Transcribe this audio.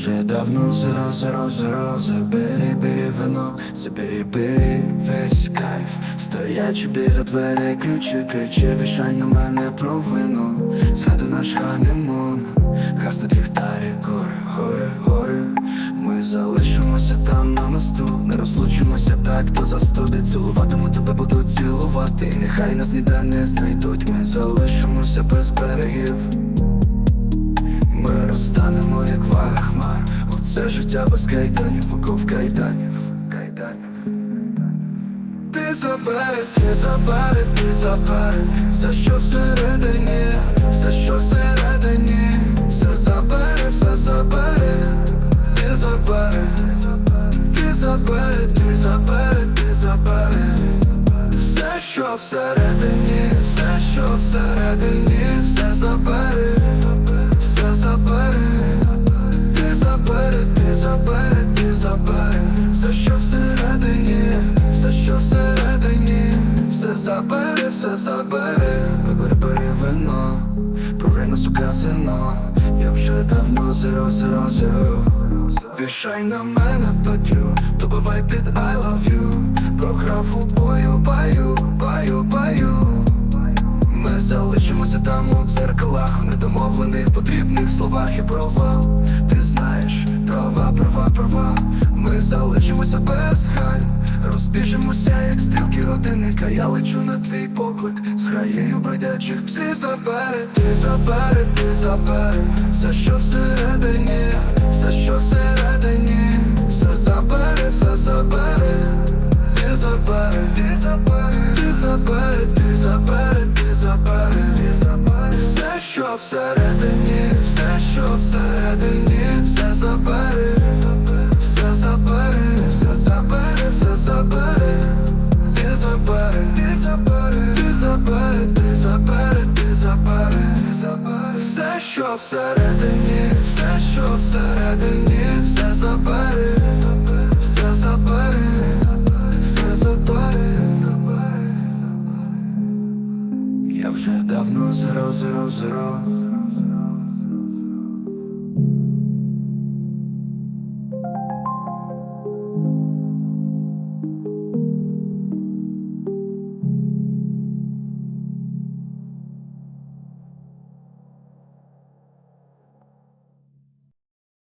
вже давно зеро, зеро, зеро Забери, бери вино, забери, бери весь кайф. Стоячи біля дверей, ключі, кричи, вішай на мене провину. Згаду наш ганемон, газ тут ліхтарі, гори, гори, гори. Ми залишимося там на мосту, не розлучимося так, то застуди Цілуватиму тебе будуть цілувати, нехай нас ніде не знайдуть Ми залишимося без берегів життя без кайданів, оков кайданів, кайданів Ти забери, ти забери, ти забери Все, що всередині, все, що всередині Все забери, все забери Ти забери, ти забери, ти забери, ти забери Все, що всередині, все, що всередині, все забери забери, все забери, вибери, бери вино, прорий нас у казино, я вже давно зеро, зеро, зеро Вішай на мене петлю, добивай під I love you Програв у бою, баю, баю, баю. Ми залишимося там у дзеркалах, у недомовлених потрібних словах і провал. Ти знаєш, права, права, права. Ми залишимося без галь, як стрілки годинника. Я лечу на твій поклик з граєю бродячих пси забери, ти забери, ти забери, все, що всередині, все, що всередині, все забери, все забери. Ти забери, ти забери, ти забери, ти забери, ти забери, ти забери Все, що всередині, все, що всередині, все, що всередині, все забери, все забери, все забери. Я вже давно зрозрозрос.